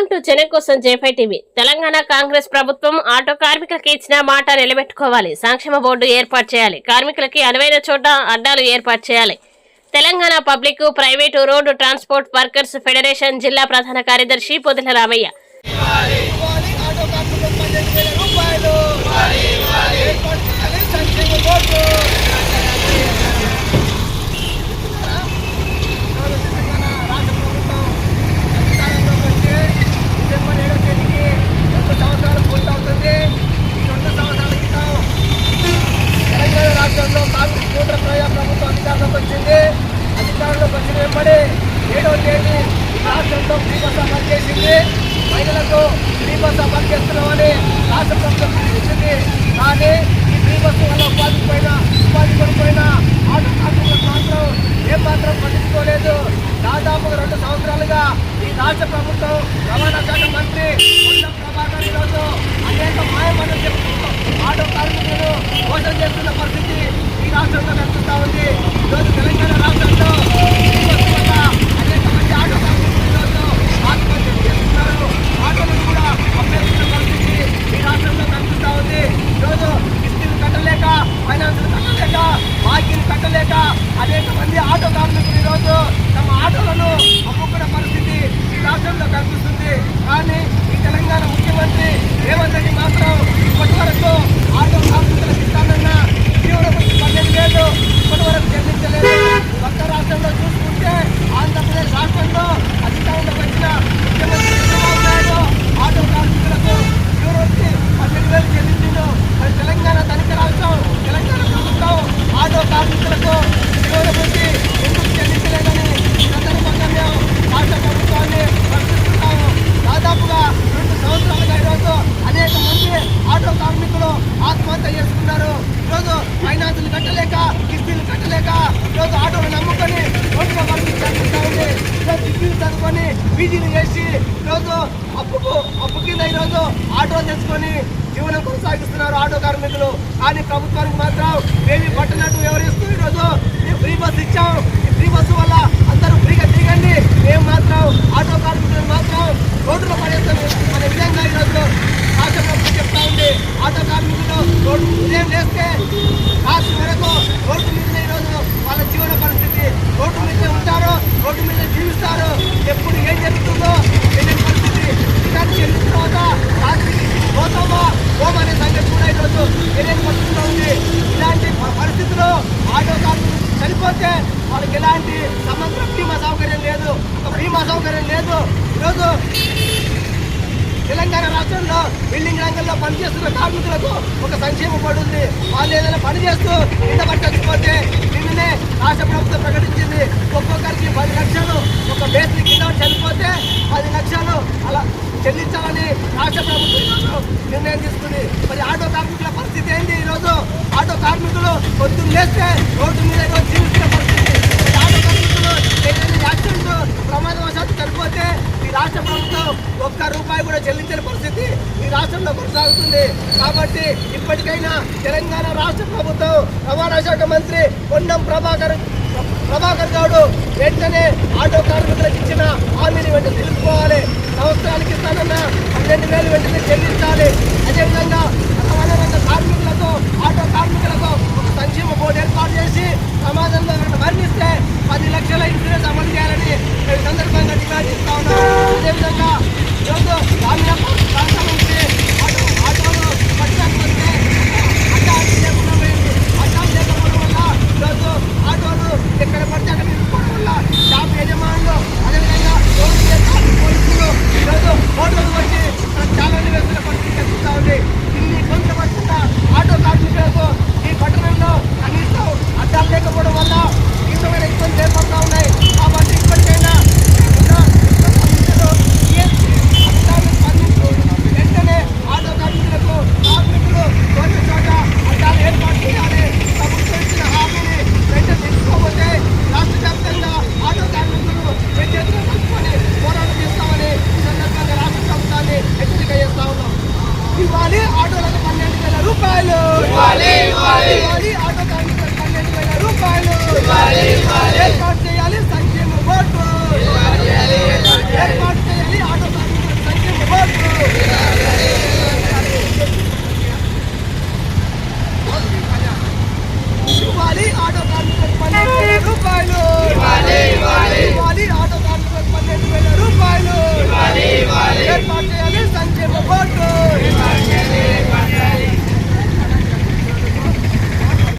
Welcome to Chennai కోసం జేఫై TV. Telangana Congress ప్రభుత్వం auto కార్మికులకి ఇచ్చిన మాట నిలబెట్టుకోవాలి. సంక్షేమ బోర్డు ఏర్పాటు చేయాలి. కార్మికులకి అనువైన చోట అడ్డాలు ఏర్పాటు చేయాలి. Telangana public private road transport workers federation జిల్లా ప్రధాన కార్యదర్శి పొదిల రామయ్య. రూపాయలు ఏర్పాటు చేయాలి సంక్షేమ బోర్డు ఈరోజు తెలంగాణ రాష్ట్ర ప్రభుత్వం అధికారంలోకి వచ్చి డిసెంబర్ ఏడో తేదీకి రెండు సంవత్సరాలు పూర్తవుతుంది ఈ రెండు సంవత్సరాల క్రితం తెలంగాణ రాష్ట్రంలో కాంగ్రెస్ కూటమి ప్రజా ప్రభుత్వం అధికారంలోకి వచ్చింది అధికారంలోకి వచ్చిన వెంబడి ఏడవ తేదీ ప్రభుత్వం ఫ్రీ బస్ అమలు చేసింది. మహిళలకు ఫ్రీ బస్ అమలు చేస్తున్నామని రాష్ట్ర ప్రభుత్వం ప్రకటించింది కానీ ఈ ఫ్రీ బస్సు వల్ల ఉపాధి పైన ఉపాధి పడిపోయిన ఆటో కార్మికులకు మాత్రం ఏం మాత్రం పట్టించుకోలేదు. దాదాపు రెండు సంవత్సరాలుగా ఈ రాష్ట్ర ప్రభుత్వం రవాణా శాఖ మంత్రి ప్రభాకర్ ఈరోజు అనేక మాయమని చెప్తూ ఆటో కార్మికులు మోసం చేస్తున్న పరిస్థితి ఈ రాష్ట్రంలో కనిపిస్తా ఉంది ఈరోజు తెలంగాణ రాష్ట్రంలో ఈ బస్సు వల్ల అనేక మంది ఆటో కార్మికులు ఈరోజు ఆత్మహత్యలు చేస్తున్నారు ఆటోలను కూడా అమ్మేస్తున్న పరిస్థితి ఈ రాష్ట్రంలో కనిపిస్తా ఉంది ఈరోజు కిస్తీలు కట్టలేక ఫైనాన్సులు కట్టలేక బాకీలు కట్టలేక అనేక మంది ఆటో కార్మికులు ఈరోజు తమ ఆటోలను అమ్ముకున్న పరిస్థితి ఈ రాష్ట్రంలో కనిపిస్తుంది. కానీ ఈ తెలంగాణ ముఖ్యమంత్రి రేవంత్ రెడ్డి మాత్రం ఇప్పటి వరకు ఆటో కార్మికులకు ఇస్తానన్నా తీవ్రమైన పన్నెండు వేలు ఇప్పటి వరకు చెల్లించలేదు కొత్త రాష్ట్రంలో చూసుకుంటే ఆంధ్రప్రదేశ్ రాష్ట్రంలో అధికారంలోకి వచ్చిన ముఖ్యమంత్రి చంద్రబాబు నాయుడు ఆటో కార్మికులకు తీవ్రవచ్చి పన్నెండు వేలు చెల్లించిండు మరి తెలంగాణ తనిఖీ రాష్ట్రం తెలంగాణ ప్రభుత్వం ఆటో కార్మికులకు తీవ్రవచ్చి ఎందుకు చెల్లించలేదని ఈ సందర్భంగా మేము రాష్ట్ర ప్రభుత్వాన్ని ప్రశ్నిస్తున్నాము దాదాపుగా రెండు సంవత్సరాలుగా ఈరోజు అనేక మంది ఆటో కార్మికులు ఆత్మహత్య చేసుకున్నారు ఈరోజు ఫైనాన్సులు కట్టలేక లేక ఈరోజు ఆటోలు నమ్ముకొని రోడ్డులో పరిస్థితి ఉంది ఈరోజు చదువుకొని పీజీలు చేసి ఈరోజు అప్పుకు అప్పు కింద ఈరోజు ఆటోలు తెచ్చుకొని జీవనం కొనసాగిస్తున్నారు ఆటో కార్మికులు. కానీ ప్రభుత్వానికి మాత్రం ఏమి పట్టినట్టు వివరిస్తూ ఈరోజు ఫ్రీ బస్సు ఇచ్చాం. ఈ ఫ్రీ బస్సు వల్ల అందరూ ఫ్రీగా దిగండి మేము మాత్రం ఆటో కార్మికులు మాత్రం రోడ్డులో పడేస్తాం అనే విధంగా ఈరోజు రాష్ట్ర ప్రభుత్వం చెప్తా ఉంది ఆటో కార్మికులు రోడ్డు ఉదయం లేస్తే రాత్రి వరకు రోడ్డు మీదనే ఈరోజు వాళ్ళ జీవన పరిస్థితి రోడ్డు మీదే ఉంటారు రోడ్డు మీద జీవిస్తారు ఎప్పుడు ఏం జరుగుతుందో తెలియని పరిస్థితి రిటర్న్ చెల్లిన తర్వాత రాత్రికి పోతామా పోమనే సంగతి కార్మికులు ఈరోజు పరిస్థితిలో ఉంది ఇలాంటి ప- పరిస్థితిలో ఆటో కార్మికులు చనిపోతే వాళ్ళకి ఎలాంటి సమగ్ర బీమా సౌకర్యం లేదు. ఒక బీమా సౌకర్యం లేదు. ఈరోజు తెలంగాణ రాష్ట్రంలో బిల్డింగ్ రంగంలో పనిచేస్తున్న కార్మికులకు ఒక సంక్షేమ పడుంది వాళ్ళు ఏదైనా పని చేస్తూ కింద పట్టకపోతే నిన్ననే రాష్ట్ర ప్రభుత్వం ప్రకటించింది ఒక్కొక్కరికి పది లక్షలు ఒక బేసిక్ కింద పడి చనిపోతే పది లక్షలు అలా చెల్లించాలని రాష్ట్ర ప్రభుత్వం ఈరోజు నిర్ణయం తీసుకుంది మరి ఆటో కార్మికుల పరిస్థితి ఏంటి ఈరోజు ఆటో కార్మికులు పొద్దున్న లేస్తే రోడ్డు మీద ఈరోజు జీవిస్తున్న పరిస్థితి. మరి ఆటో కార్మికులు ఏదైనా యాక్సిడెంట్ ప్రమాదవశాత్తు చనిపోతే ఈ రాష్ట్ర ప్రభుత్వం ఒక్క రూపాయి కూడా చెల్లించని పరిస్థితి ఈ రాష్ట్రంలో కొనసాగుతుంది. కాబట్టి ఇప్పటికైనా తెలంగాణ రాష్ట్ర ప్రభుత్వం రవాణా శాఖ మంత్రి పొన్నం ప్రభాకర్ ప్రభాకర్ గౌడ్ వెంటనే ఆటో కార్మికులకు ఇచ్చిన హామీని వెంటనే తెలుసుకోవాలి సంవత్సరానికి ఇస్తానన్న పన్నెండు వేలు వెంటనే చెల్లించాలి. అదేవిధంగా రవాణా రంగ కార్మికుల